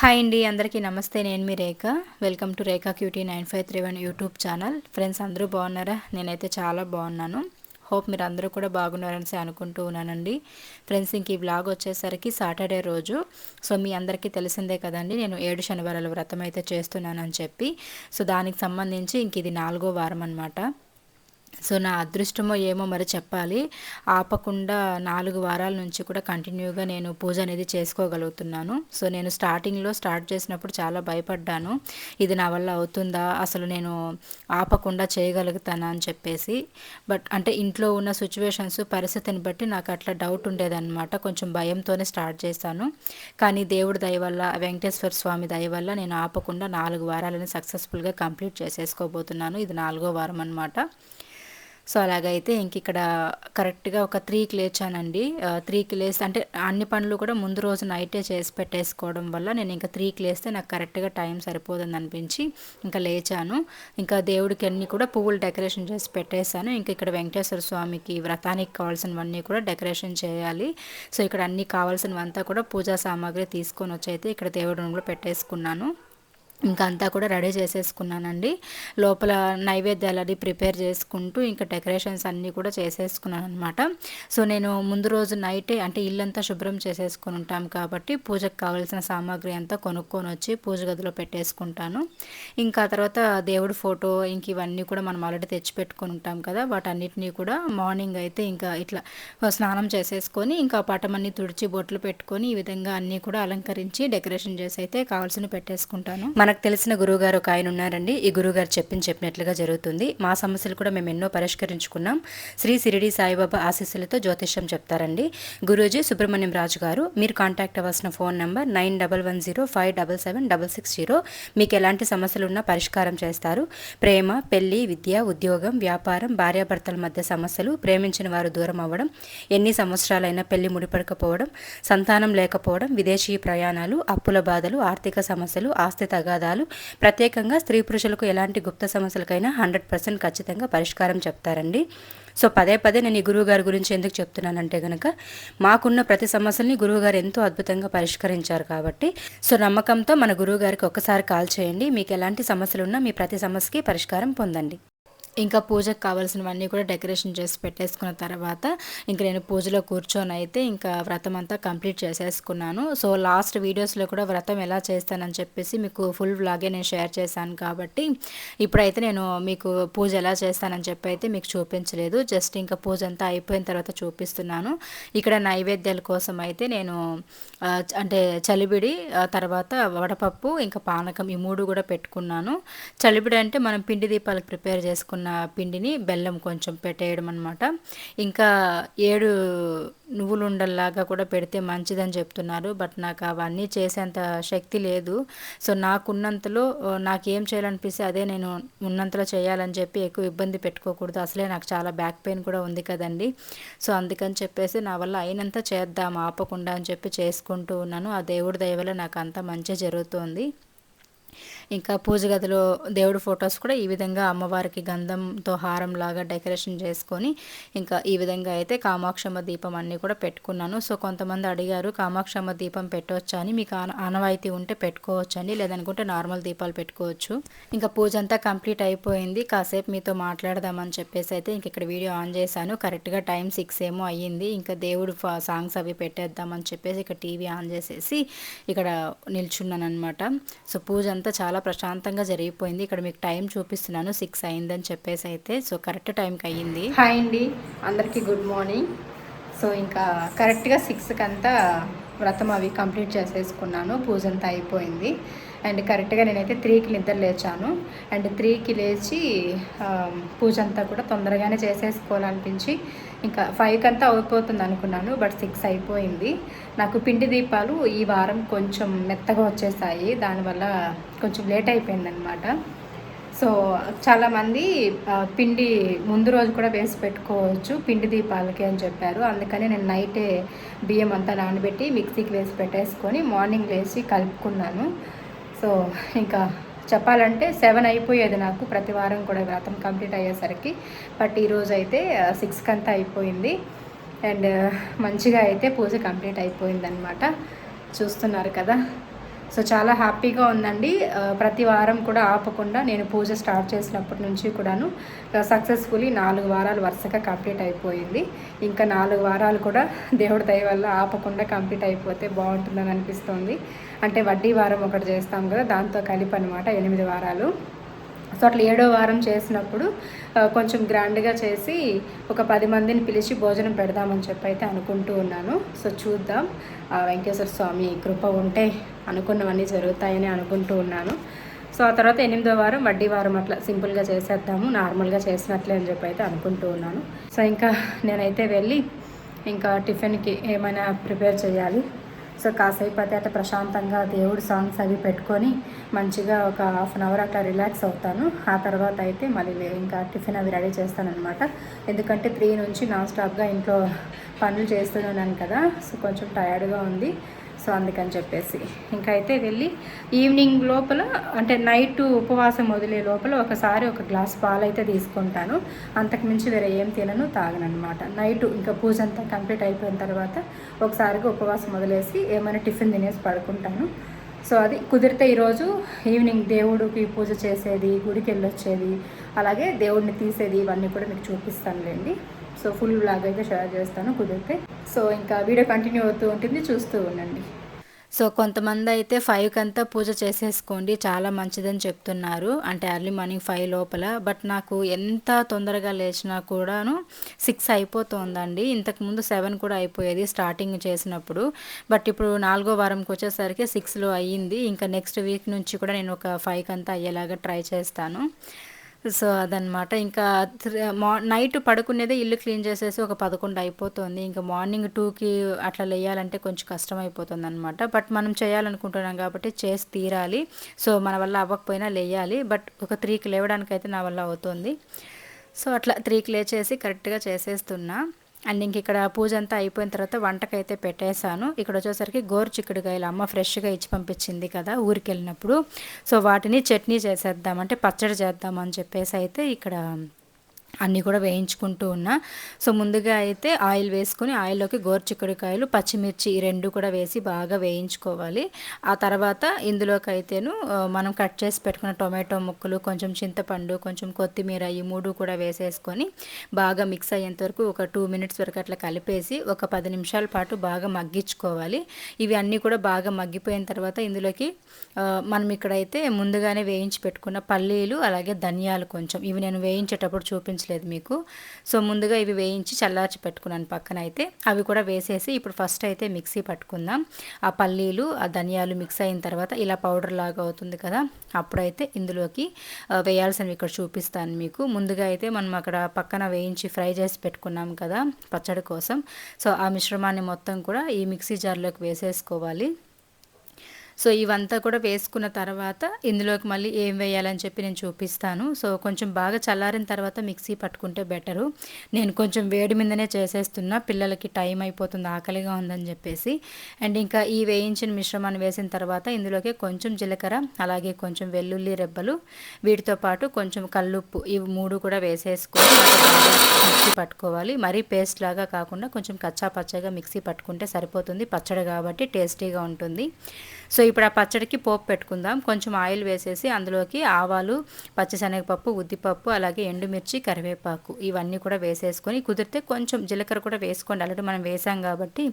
Hi అండి అందరికీ నమస్తే. నేను మీ Rekha. Welcome to Rekha cutie nine five three one YouTube channel. Friends అందరూ బాగున్నారా? నేనైతే చాలా బాగున్నాను. హోప్ మీరు అందరూ కూడా బాగున్నారని అనుకుంటూ ఉన్నానండి. ఫ్రెండ్స్ ఇంక ఈ బ్లాగ్ వచ్చేసరికి సాటర్డే రోజు. సో మీ అందరికీ తెలిసిందే కదండి నేను ఏడు శనివారాల వ్రతం అయితే చేస్తున్నానని చెప్పి. సో దానికి సంబంధించి ఇంక ఇది నాలుగో వారం అనమాట సో నా అదృష్టమో ఏమో మరి చెప్పాలి. ఆపకుండా నాలుగు వారాల నుంచి కూడా కంటిన్యూగా నేను పూజ అనేది చేసుకోగలుగుతున్నాను. సో నేను స్టార్టింగ్లో స్టార్ట్ చేసినప్పుడు చాలా భయపడ్డాను. ఇది నా వల్ల అవుతుందా? అసలు నేను ఆపకుండా చేయగలుగుతానా అని చెప్పేసి. బట్ అంటే ఇంట్లో ఉన్న సిచ్యువేషన్స్ పరిస్థితిని బట్టి నాకు అట్లా డౌట్ ఉండేదన్నమాట. కొంచెం భయంతోనే స్టార్ట్ చేశాను. కానీ దేవుడి దయ వల్ల వెంకటేశ్వర స్వామి దయ వల్ల నేను ఆపకుండా నాలుగు వారాలని సక్సెస్ఫుల్గా కంప్లీట్ చేసేసుకోబోతున్నాను. ఇది నాలుగో వారం అనమాట సో అలాగైతే ఇంక ఇక్కడ కరెక్ట్గా ఒక త్రీకి లేచానండి. త్రీకి లేస్తే అంటే అన్ని పనులు కూడా ముందు రోజు నైటే చేసి పెట్టేసుకోవడం వల్ల నేను ఇంకా త్రీకి లేస్తే నాకు కరెక్ట్గా టైం సరిపోదని అనిపించి ఇంకా లేచాను. ఇంకా దేవుడికి అన్ని కూడా పువ్వులు డెకరేషన్ చేసి పెట్టేశాను. ఇంకా ఇక్కడ వెంకటేశ్వర స్వామికి వ్రతానికి కావాల్సినవన్నీ కూడా డెకరేషన్ చేయాలి. సో ఇక్కడ అన్ని కావాల్సినవంతా కూడా పూజా సామాగ్రి తీసుకొని వచ్చి అయితే ఇక్కడ దేవుడిని కూడా పెట్టేసుకున్నాను. ఇంకా అంతా కూడా రెడీ చేసేసుకున్నానండి. లోపల నైవేద్యాలు అది ప్రిపేర్ చేసుకుంటూ ఇంకా డెకరేషన్స్ అన్నీ కూడా చేసేసుకున్నాను అనమాట సో నేను ముందు రోజు నైటే అంటే ఇల్లంతా శుభ్రం చేసేసుకుని ఉంటాం కాబట్టి పూజకు కావాల్సిన సామాగ్రి అంతా కొనుక్కొని వచ్చి పూజ గదిలో పెట్టేసుకుంటాను. ఇంకా తర్వాత దేవుడి ఫోటో ఇంక ఇవన్నీ కూడా మనం ఆల్రెడీ తెచ్చిపెట్టుకుని ఉంటాం కదా వాటన్నిటినీ కూడా మార్నింగ్ అయితే ఇంకా ఇట్లా స్నానం చేసేసుకొని ఇంకా పటమన్నీ తుడిచి బొట్లు పెట్టుకొని ఈ విధంగా అన్నీ కూడా అలంకరించి డెకరేషన్ చేసి అయితే కావాల్సిన పెట్టేసుకుంటాను. మనకు తెలిసిన గురువుగారు ఒక ఆయన ఉన్నారండి. ఈ గురువుగారు చెప్పింది చెప్పినట్లుగా జరుగుతుంది. మా సమస్యలు కూడా మేము ఎన్నో పరిష్కరించుకున్నాం. శ్రీ సిరిడి సాయిబాబా ఆశీస్సులతో జ్యోతిష్యం చెప్తారండి. గురూజీ సుబ్రహ్మణ్యం రాజు గారు మీరు కాంటాక్ట్ అవ్వాల్సిన phone number nine double one zero five double seven double six zero. మీకు ఎలాంటి సమస్యలు ఉన్నా పరిష్కారం చేస్తారు. ప్రేమ పెళ్ళి విద్య ఉద్యోగం వ్యాపారం భార్యాభర్తల మధ్య సమస్యలు ప్రేమించిన వారు దూరం అవ్వడం ఎన్ని సంవత్సరాలైనా పెళ్ళి ముడిపడకపోవడం సంతానం లేకపోవడం విదేశీ ప్రయాణాలు అప్పుల బాధలు ఆర్థిక సమస్యలు ఆస్తి తగాదాలు వివాదాలు. ప్రత్యేకంగా స్త్రీ పురుషులకు ఎలాంటి గుప్త సమస్యలకైనా హండ్రెడ్ పర్సెంట్ ఖచ్చితంగా పరిష్కారం చెప్తారండి. సో పదే పదే నేను ఈ గురువుగారి గురించి ఎందుకు చెప్తున్నానంటే కనుక మాకున్న ప్రతి సమస్యల్ని గురువుగారు ఎంతో అద్భుతంగా పరిష్కరించారు కాబట్టి. సో నమ్మకంతో మన గురువుగారికి ఒక్కసారి కాల్ చేయండి. మీకు ఎలాంటి సమస్యలు ఉన్నా మీ ప్రతి సమస్యకి పరిష్కారం పొందండి. ఇంకా పూజకు కావాల్సినవన్నీ కూడా డెకరేషన్ చేసి పెట్టేసుకున్న తర్వాత ఇంక నేను పూజలో కూర్చొని అయితే ఇంకా వ్రతం అంతా కంప్లీట్ చేసేసుకున్నాను. సో లాస్ట్ వీడియోస్లో కూడా వ్రతం ఎలా చేస్తానని చెప్పేసి మీకు ఫుల్ వ్లాగే నేను షేర్ చేశాను కాబట్టి ఇప్పుడైతే నేను మీకు పూజ ఎలా చేస్తానని చెప్పి అయితే మీకు చూపించలేదు. జస్ట్ ఇంకా పూజ అంతా అయిపోయిన తర్వాత చూపిస్తున్నాను. ఇక్కడ నైవేద్యాల కోసం అయితే నేను అంటే చలిబిడి తర్వాత వడపప్పు ఇంకా పానకం ఈ మూడు కూడా పెట్టుకున్నాను. చలిబిడి అంటే మనం పిండి దీపాలకు ప్రిపేర్ చేసుకున్నాం పిండిని బెల్లం కొంచెం పెట్టేయడం అనమాట ఇంకా ఏడు నువ్వులు ఉండల్లాగా కూడా పెడితే మంచిదని చెప్తున్నారు. బట్ నాకు అవన్నీ చేసేంత శక్తి లేదు. సో నాకున్నంతలో నాకు ఏం చేయాలనిపిస్తే అదే నేను ఉన్నంతలో చేయాలని చెప్పి ఎక్కువ ఇబ్బంది పెట్టుకోకూడదు. అసలే నాకు చాలా బ్యాక్ పెయిన్ కూడా ఉంది కదండి. సో అందుకని చెప్పేసి నా వల్ల అయినంత చేద్దాం ఆపకుండా అని చెప్పి చేసుకుంటూ ఉన్నాను. ఆ దేవుడి దయ వల్ల నాకు అంత మంచి జరుగుతుంది. ఇంకా పూజ గదిలో దేవుడి ఫొటోస్ కూడా ఈ విధంగా అమ్మవారికి గంధంతో హారం లాగా డెకరేషన్ చేసుకొని ఇంకా ఈ విధంగా అయితే కామాక్షమ్మ దీపం అన్నీ కూడా పెట్టుకున్నాను. సో కొంతమంది అడిగారు కామాక్షమ్మ దీపం పెట్టవచ్చా? అని. మీకు ఆనవాయితీ ఉంటే పెట్టుకోవచ్చండి లేదనుకుంటే నార్మల్ దీపాలు పెట్టుకోవచ్చు. ఇంకా పూజ అంతా కంప్లీట్ అయిపోయింది. కాసేపు మీతో మాట్లాడదామని చెప్పేసి అయితే ఇంక ఇక్కడ వీడియో ఆన్ చేశాను. కరెక్ట్గా టైం సిక్స్ ఏమో అయ్యింది. ఇంకా దేవుడు సాంగ్స్ అవి పెట్టేద్దామని చెప్పేసి ఇక్కడ టీవీ ఆన్ చేసేసి ఇక్కడ నిల్చున్నాను అనమాట సో పూజ అంతా చాలా చాలా ప్రశాంతంగా జరిగిపోయింది. ఇక్కడ మీకు టైం చూపిస్తున్నాను. సిక్స్ అయిందని చెప్పేసి అయితే. సో కరెక్ట్ టైంకి అయ్యింది. హాయ్ అండి. అందరికీ గుడ్ మార్నింగ్. సో ఇంకా కరెక్ట్గా సిక్స్కి అంతా వ్రతం అవి కంప్లీట్ చేసేసుకున్నాను. పూజ అంతా అయిపోయింది. అండ్ కరెక్ట్గా నేనైతే త్రీకి నిద్ర లేచాను. అండ్ త్రీకి లేచి పూజ అంతా కూడా తొందరగానే చేసేసుకోవాలనిపించి ఇంకా ఫైవ్కి అంతా అయిపోతుంది అనుకున్నాను బట్ సిక్స్ అయిపోయింది. నాకు పిండి దీపాలు ఈ వారం కొంచెం మెత్తగా వచ్చేసాయి దానివల్ల కొంచెం లేట్ అయిపోయిందనమాట సో చాలామంది పిండి ముందు రోజు కూడా వేసి పెట్టుకోవచ్చు పిండి దీపాలకి అని చెప్పారు. అందుకని నేను నైటే బియ్యం అంతా నానబెట్టి మిక్సీకి వేసి పెట్టేసుకొని మార్నింగ్ వేసి కలుపుకున్నాను. సో ఇంకా చెప్పాలంటే సెవెన్ అయిపోయేది నాకు ప్రతి వారం కూడా వ్రతం కంప్లీట్ అయ్యేసరికి. బట్ ఈరోజు అయితే సిక్స్కి అంతా అయిపోయింది. అండ్ మంచిగా అయితే పూజ కంప్లీట్ అయిపోయిందనమాట చూస్తున్నారు కదా. సో చాలా హ్యాపీగా ఉందండి. ప్రతి వారం కూడా ఆపకుండా నేను పూజ స్టార్ట్ చేసినప్పటి నుంచి కూడాను సక్సెస్ఫుల్లీ నాలుగు వారాలు వరుసగా కంప్లీట్ అయిపోయింది. ఇంకా నాలుగు వారాలు కూడా దేవుడి దయ వల్ల ఆపకుండా కంప్లీట్ అయిపోతే బాగుంటుందని అనిపిస్తుంది. అంటే వడ్డీ వారం ఒకటి చేస్తాం కదా దాంతో కలిపి అనమాట ఎనిమిది వారాలు. సో అట్లా ఏడో వారం చేసినప్పుడు కొంచెం గ్రాండ్గా చేసి ఒక పది మందిని పిలిచి భోజనం పెడదామని చెప్పి అయితే అనుకుంటూ ఉన్నాను. సో చూద్దాం. వెంకటేశ్వర స్వామి కృప ఉంటే అనుకున్నవన్నీ జరుగుతాయని అనుకుంటూ ఉన్నాను. సో ఆ తర్వాత ఎనిమిదో వారం వడ్డీ వారం అట్లా సింపుల్గా చేసేద్దాము నార్మల్గా చేసినట్లే అని చెప్పి అయితే అనుకుంటూ ఉన్నాను. సో ఇంకా నేనైతే వెళ్ళి ఇంకా టిఫిన్కి ఏమైనా ప్రిపేర్ చేయాలి. సో కాసేపు అయితే అట్లా ప్రశాంతంగా దేవుడు సాంగ్స్ అవి పెట్టుకొని మంచిగా ఒక హాఫ్ అన్ అవర్ అట్లా రిలాక్స్ అవుతాను. ఆ తర్వాత అయితే మళ్ళీ ఇంకా టిఫిన్ అవి రెడీ చేస్తానమాట ఎందుకంటే త్రీ నుంచి నాన్ స్టాప్గా ఇంట్లో పనులు చేస్తున్నాను కదా సో కొంచెం టయర్డ్గా ఉంది. సో అందుకని చెప్పేసి. ఇంకా అయితే వెళ్ళి ఈవినింగ్ లోపల అంటే నైట్ ఉపవాసం వదిలే లోపల ఒకసారి ఒక గ్లాస్ పాలు అయితే తీసుకుంటాను అంతకుమించి వేరే ఏం తినను తాగనమాట నైట్ ఇంకా పూజ అంతా కంప్లీట్ అయిపోయిన తర్వాత ఒకసారిగా ఉపవాసం వదిలేసి ఏమైనా టిఫిన్ తినేసి పడుకుంటాను. సో అది కుదిరితే ఈరోజు ఈవినింగ్ దేవుడికి పూజ చేసేది గుడికి వెళ్ళొచ్చేది అలాగే దేవుడిని తీసేది ఇవన్నీ కూడా మీకు చూపిస్తానులేండి. సో ఫుల్ బ్లాగ్ అయితే షేర్ చేస్తాను కుదిరితే. సో ఇంకా వీడియో కంటిన్యూ అవుతూ ఉంటుంది చూస్తూ ఉండండి. సో కొంతమంది అయితే ఫైవ్కి అంతా పూజ చేసేసుకోండి చాలా మంచిదని చెప్తున్నారు. అంటే ఎర్లీ మార్నింగ్ ఫైవ్ లోపల. బట్ నాకు ఎంత తొందరగా లేచినా కూడాను సిక్స్ అయిపోతుందండి. ఇంతకుముందు సెవెన్ కూడా అయిపోయేది స్టార్టింగ్ చేసినప్పుడు. బట్ ఇప్పుడు నాలుగో వారంకి వచ్చేసరికి సిక్స్లో అయ్యింది. ఇంకా నెక్స్ట్ వీక్ నుంచి కూడా నేను ఒక ఫైవ్కి అంతా అయ్యేలాగా ట్రై చేస్తాను. సో అదనమాట ఇంకా మా నైట్ పడుకునేదే ఇల్లు క్లీన్ చేసేసి ఒక పదకొండు అయిపోతుంది. ఇంకా మార్నింగ్ టూకి అట్లా లేయాలంటే కొంచెం కష్టం అయిపోతుంది అనమాట బట్ మనం చేయాలనుకుంటున్నాం కాబట్టి చేసి తీరాలి. సో మన వల్ల అవ్వకపోయినా లేయాలి. బట్ ఒక త్రీకి లేవడానికి అయితే నా వల్ల అవుతుంది. సో అట్లా త్రీకి లేచేసి కరెక్ట్గా చేసేస్తున్నా. అండ్ ఇంక ఇక్కడ పూజ అంతా అయిపోయిన తర్వాత వంటకైతే పెట్టేశాను. ఇక్కడ వచ్చేసరికి గోరు చిక్కుడుకాయలు అమ్మ ఫ్రెష్గా ఇచ్చి పంపించింది కదా ఊరికి వెళ్ళినప్పుడు సో వాటిని చట్నీ చేసేద్దామంటే పచ్చడి చేద్దామని చెప్పేసి అయితే ఇక్కడ అన్నీ కూడా వేయించుకుంటూ ఉన్నా. సో ముందుగా అయితే ఆయిల్ వేసుకొని ఆయిల్లోకి గోరుచిక్కుడుకాయలు పచ్చిమిర్చి ఈ రెండు కూడా వేసి బాగా వేయించుకోవాలి. ఆ తర్వాత ఇందులోకి అయితేను మనం కట్ చేసి పెట్టుకున్న టొమాటో ముక్కలు కొంచెం చింతపండు కొంచెం కొత్తిమీర ఈ మూడు కూడా వేసేసుకొని బాగా మిక్స్ అయ్యేంత వరకు ఒక టూ మినిట్స్ వరకు అట్లా కలిపేసి ఒక పది నిమిషాల పాటు బాగా మగ్గించుకోవాలి. ఇవి అన్నీ కూడా బాగా మగ్గిపోయిన తర్వాత ఇందులోకి మనం ఇక్కడైతే ముందుగానే వేయించి పెట్టుకున్న పల్లీలు అలాగే ధనియాలు కొంచెం. ఇవి నేను వేయించేటప్పుడు చూపించలేదు చూపించలేదు మీకు. సో ముందుగా ఇవి వేయించి చల్లార్చి పెట్టుకున్నాను పక్కన అయితే అవి కూడా వేసేసి ఇప్పుడు ఫస్ట్ అయితే మిక్సీ పట్టుకుందాం. ఆ పల్లీలు ఆ ధనియాలు మిక్స్ అయిన తర్వాత ఇలా పౌడర్ లాగా అవుతుంది కదా అప్పుడైతే ఇందులోకి వేయాల్సినవి ఇక్కడ చూపిస్తాను మీకు. ముందుగా అయితే మనం అక్కడ పక్కన వేయించి ఫ్రై చేసి పెట్టుకున్నాం కదా పచ్చడి కోసం. సో ఆ మిశ్రమాన్ని మొత్తం కూడా ఈ మిక్సీ జార్లోకి వేసేసుకోవాలి. సో ఇవంతా కూడా వేసుకున్న తర్వాత ఇందులోకి మళ్ళీ ఏం వేయాలని చెప్పి నేను చూపిస్తాను. సో కొంచెం బాగా చల్లారిన తర్వాత మిక్సీ పట్టుకుంటే బెటరు. నేను కొంచెం వేడి మీదనే చేసేస్తున్నా. పిల్లలకి టైం అయిపోతుంది ఆకలిగా ఉందని చెప్పేసి. అండ్ ఇంకా ఈ వేయించిన మిశ్రమాన్ని వేసిన తర్వాత ఇందులోకి కొంచెం జీలకర్ర అలాగే కొంచెం వెల్లుల్లి రెబ్బలు వీటితో పాటు కొంచెం కల్లుప్పు ఇవి మూడు కూడా వేసేసుకొని మిక్సీ పట్టుకోవాలి. మరీ పేస్ట్ లాగా కాకుండా కొంచెం కచ్చా పచ్చగా మిక్సీ పట్టుకుంటే సరిపోతుంది. పచ్చడి కాబట్టి టేస్టీగా ఉంటుంది. సో ఇప్పుడు ఆ పచ్చడికి పోపు పెట్టుకుందాం. కొంచెం ఆయిల్ వేసేసి అందులోకి ఆవాలు పచ్చిశనగపప్పు ఉద్దిపప్పు అలాగే ఎండుమిర్చి కరివేపాకు ఇవన్నీ కూడా వేసేసుకొని కుదిరితే కొంచెం జీలకర్ర కూడా వేసుకోండి. ఆల్రెడీ మనం వేసాం కాబట్టి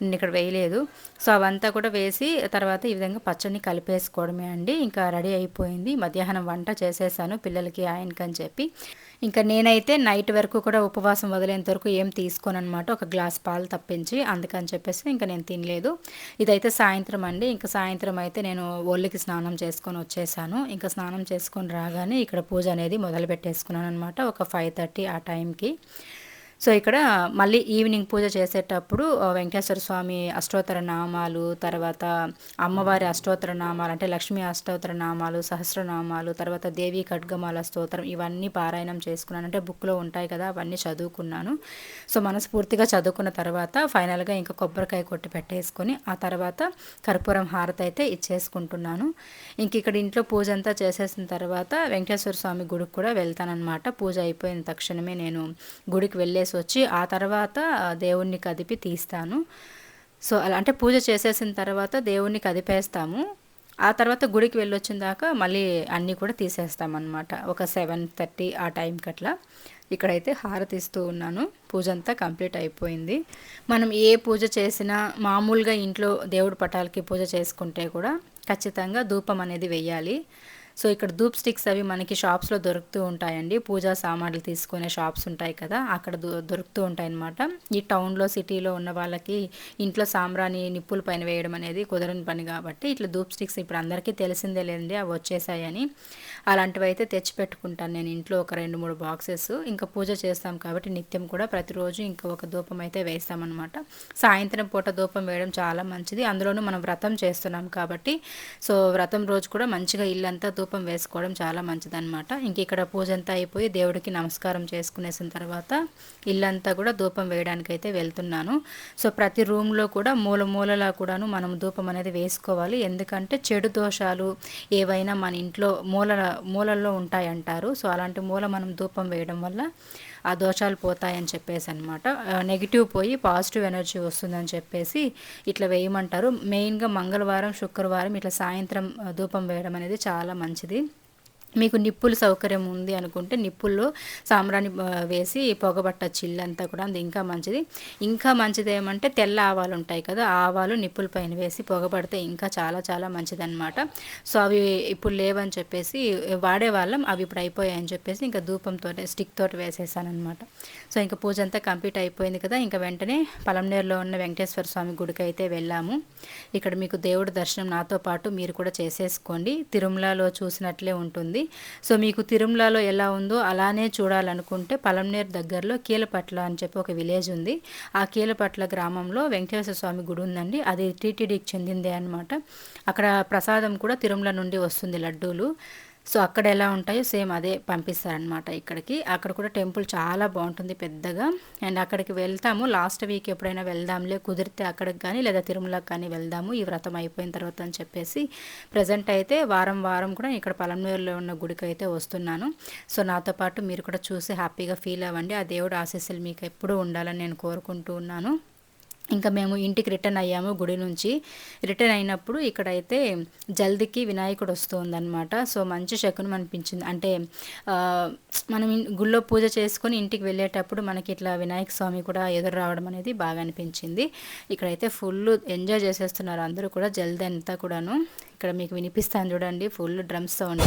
నేను ఇక్కడ వేయలేదు. సో అవంతా కూడా వేసి తర్వాత ఈ విధంగా పచ్చడిని కలిపేసుకోవడమే అండి. ఇంకా రెడీ అయిపోయింది. మధ్యాహ్నం వంట చేసేసాను పిల్లలకి ఆయనకని చెప్పి. ఇంకా నేనైతే నైట్ వరకు కూడా ఉపవాసం వదిలేంత వరకు ఏం తీసుకోను అనమాట ఒక గ్లాస్ పాలు తప్పించి అందుకని చెప్పేసి ఇంకా నేను తినలేదు. ఇదైతే సాయంత్రం అండి. ఇంకా సాయంత్రం అయితే నేను ఒళ్ళకి స్నానం చేసుకొని వచ్చేసాను. ఇంకా స్నానం చేసుకొని రాగానే ఇక్కడ పూజ అనేది మొదలు పెట్టేసుకున్నాను అనమాట ఒక ఫైవ్ థర్టీ ఆ టైంకి. సో ఇక్కడ మళ్ళీ ఈవినింగ్ పూజ చేసేటప్పుడు వెంకటేశ్వర స్వామి అష్టోత్తర నామాలు తర్వాత అమ్మవారి అష్టోత్తర నామాలు అంటే లక్ష్మీ అష్టోత్తర నామాలు సహస్రనామాలు తర్వాత దేవి ఖడ్గమాల స్తోత్రం ఇవన్నీ పారాయణం చేసుకున్నాను. అంటే బుక్లో ఉంటాయి కదా అవన్నీ చదువుకున్నాను. సో మనస్ఫూర్తిగా చదువుకున్న తర్వాత ఫైనల్గా ఇంకా కొబ్బరికాయ కొట్టి పెట్టేసుకొని ఆ తర్వాత కర్పూరం హారతి అయితే ఇచ్చేసుకుంటున్నాను. ఇంక ఇక్కడ ఇంట్లో పూజ అంతా చేసేసిన తర్వాత వెంకటేశ్వర స్వామి గుడికి కూడా వెళ్తానన్నమాట. పూజ అయిపోయిన తక్షణమే నేను గుడికి వెళ్ళే చేసి వచ్చి ఆ తర్వాత దేవుణ్ణి కదిపి తీస్తాను. సో అలా అంటే పూజ చేసేసిన తర్వాత దేవుణ్ణి కదిపేస్తాము. ఆ తర్వాత గుడికి వెళ్ళొచ్చిన దాకా మళ్ళీ అన్నీ కూడా తీసేస్తామన్నమాట. ఒక సెవెన్ థర్టీ ఆ టైంకి అట్లా ఇక్కడైతే హారతి ఇస్తూ ఉన్నాను. పూజ అంతా కంప్లీట్ అయిపోయింది. మనం ఏ పూజ చేసినా మామూలుగా ఇంట్లో దేవుడి పటాలకి పూజ చేసుకుంటే కూడా ఖచ్చితంగా ధూపం అనేది వెయ్యాలి. సో ఇక్కడ ధూప్ స్టిక్స్ అవి మనకి షాప్స్లో దొరుకుతూ ఉంటాయండి. పూజా సామాన్లు తీసుకునే షాప్స్ ఉంటాయి కదా అక్కడ దొరుకుతూ ఉంటాయి అన్నమాట ఈ టౌన్లో సిటీలో ఉన్న వాళ్ళకి ఇంట్లో సాంబ్రాణి నిప్పుల పైన వేయడం అనేది కుదరని పని కాబట్టి ఇట్లా ధూప్ స్టిక్స్ ఇప్పుడు అందరికీ తెలిసిందే లేదండి అవి వచ్చేసాయని. అలాంటివి అయితే తెచ్చి పెట్టుకుంటాను నేను ఇంట్లో ఒక రెండు మూడు బాక్సెస్. ఇంకా పూజ చేస్తాం కాబట్టి నిత్యం కూడా ప్రతిరోజు ఇంకా ఒక ధూపం అయితే వేస్తామన్నమాట. సాయంత్రం పూట ధూపం వేయడం చాలా మంచిది. అందులోనూ మనం వ్రతం చేస్తున్నాం కాబట్టి సో వ్రతం రోజు కూడా మంచిగా ఇల్లంతా ధూపం వేసుకోవడం చాలా మంచిదన్నమాట. ఇంక ఇక్కడ పూజ అంతా అయిపోయి దేవుడికి నమస్కారం చేసుకునేసిన తర్వాత ఇల్లంతా కూడా ధూపం వేయడానికి అయితే వెళ్తున్నాను. సో ప్రతి రూమ్లో కూడా మూల మూలలా కూడాను మనం ధూపం అనేది వేసుకోవాలి. ఎందుకంటే చెడు దోషాలు ఏవైనా మన ఇంట్లో మూల మూలల్లో ఉంటాయంటారు. సో అలాంటి మూల మనం ధూపం వేయడం వల్ల ఆ దోషాలు పోతాయని చెప్పేసి అనమాట నెగిటివ్ పోయి పాజిటివ్ ఎనర్జీ వస్తుందని చెప్పేసి ఇట్లా వేయమంటారు. మెయిన్గా మంగళవారం శుక్రవారం ఇట్లా సాయంత్రం ధూపం వేయడం అనేది చాలా మంచిది. మీకు నిప్పులు సౌకర్యం ఉంది అనుకుంటే నిప్పుల్లో సాంబ్రాణి వేసి పొగబట్టచ్చు ఇల్లంతా కూడా అది ఇంకా మంచిది. ఇంకా మంచిది ఏమంటే తెల్ల ఆవాలు ఉంటాయి కదా ఆవాలు నిప్పుల పైన వేసి పొగబడితే ఇంకా చాలా చాలా మంచిదన్నమాట. సో అవి ఇప్పుడు లేవని చెప్పేసి వాడేవాళ్ళం అవి ఇప్పుడు అయిపోయాయని చెప్పేసి ఇంకా ధూపంతో స్టిక్ తోటి వేసేసాను అనమాట సో ఇంకా పూజ అంతా కంప్లీట్ అయిపోయింది కదా ఇంకా వెంటనే పలంనేరులో ఉన్న వెంకటేశ్వర స్వామి గుడికి అయితే వెళ్ళాము. ఇక్కడ మీకు దేవుడి దర్శనం నాతో పాటు మీరు కూడా చేసేసుకోండి. తిరుమలలో చూసినట్లే ఉంటుంది. సో మీకు తిరుమలలో ఎలా ఉందో అలానే చూడాలనుకుంటే పలంనేరు దగ్గరలో కీలపట్ల అని చెప్పి ఒక విలేజ్ ఉంది. ఆ కీలపట్ల గ్రామంలో వెంకటేశ్వర స్వామి గుడి ఉందండి. అది టీటీడీకి చెందిందే అనమాట అక్కడ ప్రసాదం కూడా తిరుమల నుండి వస్తుంది లడ్డూలు. సో అక్కడ ఎలా ఉంటాయో సేమ్ అదే పంపిస్తారనమాట ఇక్కడికి. అక్కడ కూడా టెంపుల్ చాలా బాగుంటుంది పెద్దగా. అండ్ అక్కడికి వెళ్తాము. లాస్ట్ వీక్ ఎప్పుడైనా వెళ్దాంలే కుదిరితే అక్కడికి కానీ లేదా తిరుమలకి కానీ వెళ్దాము. ఈ వ్రతం అయిపోయిన తర్వాత అని చెప్పేసి ప్రజెంట్ అయితే వారం వారం కూడా ఇక్కడ పలంనూరులో ఉన్న గుడికి అయితే వస్తున్నాను. సో నాతో పాటు మీరు కూడా చూసి హ్యాపీగా ఫీల్ అవ్వండి. ఆ దేవుడు ఆశీస్సులు మీకు ఎప్పుడూ ఉండాలని నేను కోరుకుంటూ ఉన్నాను. ఇంకా మేము ఇంటికి రిటర్న్ అయ్యాము గుడి నుంచి. రిటర్న్ అయినప్పుడు ఇక్కడైతే జల్దీకి వినాయకుడు వస్తుందన్నమాట. సో మంచి శకునం అనిపించింది. అంటే మనం గుళ్ళో పూజ చేసుకొని ఇంటికి వెళ్ళేటప్పుడు మనకి ఇట్లా వినాయక స్వామి కూడా ఎదురు రావడం అనేది బాగా అనిపించింది. ఇక్కడైతే ఫుల్ ఎంజాయ్ చేసేస్తున్నారు అందరూ కూడా జల్దీ అంతా కూడాను. ఇక్కడ మీకు వినిపిస్తాను చూడండి. Full drums sound.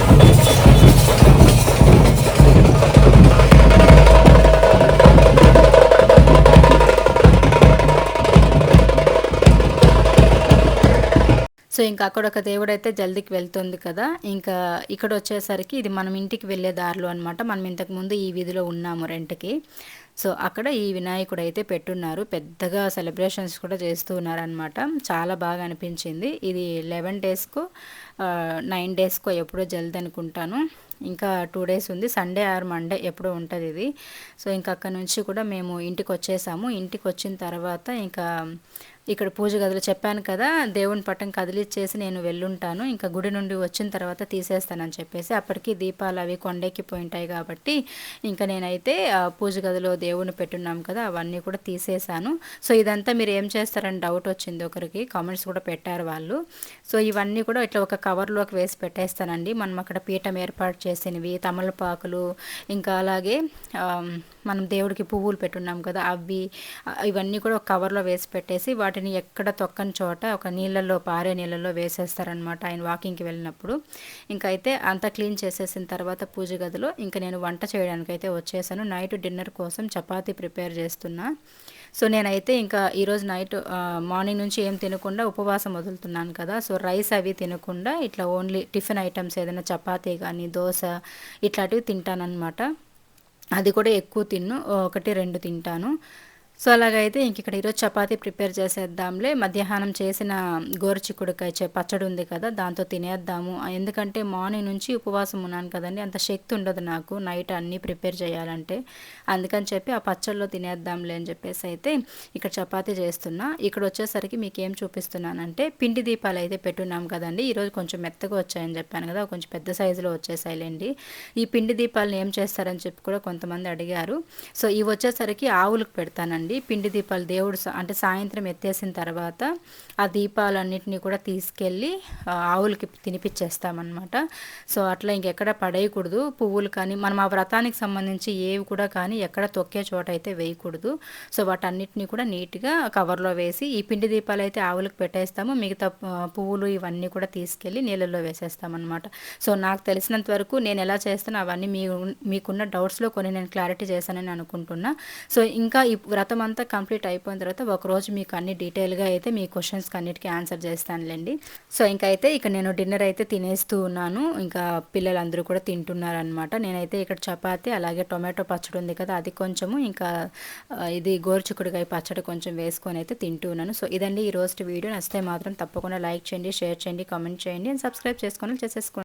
సో ఇంకా అక్కడ ఒక దేవుడైతే జల్దీకి వెళ్తుంది కదా. ఇంకా ఇక్కడ వచ్చేసరికి ఇది మనం ఇంటికి వెళ్ళే దారిలో అనమాట మనం ఇంతకుముందు ఈ వీధిలో ఉన్నాము రెంట్కి. సో అక్కడ ఈ వినాయకుడు అయితే పెట్టున్నారు. పెద్దగా సెలబ్రేషన్స్ కూడా చేస్తూ ఉన్నారనమాట చాలా బాగా అనిపించింది. ఇది లెవెన్ డేస్కు నైన్ డేస్కో ఎప్పుడో జల్ది అనుకుంటాను. ఇంకా టూ డేస్ ఉంది. సండే ఆర్ మండే ఎప్పుడో ఉంటుంది ఇది. సో ఇంకా అక్కడ నుంచి కూడా మేము ఇంటికి వచ్చేసాము. ఇంటికి వచ్చిన తర్వాత ఇంకా ఇక్కడ పూజ గదిలో చెప్పాను కదా దేవుని పట్టం కదిలిచ్చేసి నేను వెళ్ళుంటాను ఇంకా గుడి నుండి వచ్చిన తర్వాత తీసేస్తానని చెప్పేసి అప్పటికి దీపాలు అవి కొండెక్కిపోయి ఉంటాయి కాబట్టి ఇంకా నేనైతే పూజ గదిలో దేవుని పెట్టున్నాం కదా అవన్నీ కూడా తీసేశాను. సో ఇదంతా మీరు ఏం చేస్తారని డౌట్ వచ్చింది ఒకరికి కామెంట్స్ కూడా పెట్టారు వాళ్ళు. సో ఇవన్నీ కూడా ఇట్లా ఒక కవర్లోకి వేసి పెట్టేస్తానండి. మనం అక్కడ పీఠం ఏర్పాటు చేసినవి తమలపాకులు ఇంకా అలాగే మనం దేవుడికి పువ్వులు పెట్టున్నాం కదా అవి ఇవన్నీ కూడా ఒక కవర్లో వేసి పెట్టేసి వాటి వాటిని ఎక్కడ తొక్కని చోట ఒక నీళ్ళల్లో పారే నీళ్ళల్లో వేసేస్తారనమాట ఆయన వాకింగ్కి వెళ్ళినప్పుడు. ఇంకా అయితే అంతా క్లీన్ చేసేసిన తర్వాత పూజ గదిలో ఇంకా నేను వంట చేయడానికి అయితే వచ్చేసాను. నైట్ డిన్నర్ కోసం చపాతీ ప్రిపేర్ చేస్తున్నా. సో నేనైతే ఇంకా ఈరోజు నైట్ మార్నింగ్ నుంచి ఏం తినకుండా ఉపవాసం వదులుతున్నాను కదా. సో రైస్ అవి తినకుండా ఇట్లా ఓన్లీ టిఫిన్ ఐటమ్స్ ఏదైనా చపాతీ కానీ దోశ ఇట్లాంటివి తింటానన్నమాట. అది కూడా ఎక్కువ తిన్ను ఒకటి రెండు తింటాను. సో అలాగైతే ఇంక ఇక్కడ ఈరోజు చపాతీ ప్రిపేర్ చేసేద్దాంలే. మధ్యాహ్నం చేసిన గోరుచిక్కుడుకాయ పచ్చడి ఉంది కదా దాంతో తినేద్దాము. ఎందుకంటే మార్నింగ్ నుంచి ఉపవాసం ఉన్నాను కదండి అంత శక్తి ఉండదు నాకు నైట్ అన్నీ ప్రిపేర్ చేయాలంటే. అందుకని చెప్పి ఆ పచ్చడిలో తినేద్దాంలే అని చెప్పేసి అయితే ఇక్కడ చపాతీ చేస్తున్నా. ఇక్కడ వచ్చేసరికి మీకు ఏం చూపిస్తున్నానంటే పిండి దీపాలు అయితే పెట్టున్నాం కదండి. ఈరోజు కొంచెం మెత్తగా వచ్చాయని చెప్పాను కదా కొంచెం పెద్ద సైజులో వచ్చేసాయిలేండి. ఈ పిండి దీపాలను ఏం చేస్తారని చెప్పి కూడా కొంతమంది అడిగారు. సో ఇవి వచ్చేసరికి ఆవులకు పెడతానండి. అండి. పిండి దీపాలు దేవుడు అంటే సాయంత్రం ఎత్తేసిన తర్వాత ఆ దీపాలన్నిటినీ కూడా తీసుకెళ్ళి ఆవులకి తినిపించేస్తామన్నమాట సో అట్లా ఇంకెక్కడ పడేయకూడదు. పువ్వులు కానీ మనం ఆ వ్రతానికి సంబంధించి ఏవి కూడా కానీ ఎక్కడ తొక్కే చోట అయితే వేయకూడదు. సో వాటన్నిటిని కూడా నీట్గా కవర్లో వేసి ఈ పిండి దీపాలు అయితే ఆవులకు పెట్టేస్తాము. మిగతా పువ్వులు ఇవన్నీ కూడా తీసుకెళ్ళి నీళ్ళల్లో వేసేస్తామన్నమాట. సో నాకు తెలిసినంత వరకు నేను ఎలా చేస్తానో అవన్నీ మీ మీకున్న డౌట్స్లో కొన్ని నేను క్లారిటీ చేశానని అనుకుంటున్నా. సో ఇంకా ఈ వ్రతం అంతా కంప్లీట్ అయిపోయిన తర్వాత ఒకరోజు మీకు అన్ని డీటెయిల్గా అయితే మీ క్వశ్చన్స్కి అన్నిటికీ ఆన్సర్ చేస్తానులేండి. సో ఇంకా అయితే ఇక్కడ నేను డిన్నర్ అయితే తినేస్తూ ఉన్నాను. ఇంకా పిల్లలందరూ కూడా తింటున్నారనమాట నేనైతే ఇక్కడ చపాతి అలాగే టొమాటో పచ్చడి ఉంది కదా అది కొంచెము ఇంకా ఇది గోరుచిక్కుడుకాయ పచ్చడి కొంచెం వేసుకొని అయితే తింటూ ఉన్నాను. సో ఇదండి ఈ రోజు వీడియో. నచ్చితే మాత్రం తప్పకుండా లైక్ చేయండి షేర్ చేయండి కామెంట్ చేయండి అండ్ సబ్స్క్రైబ్ చేసుకొని చేసేసుకోండి.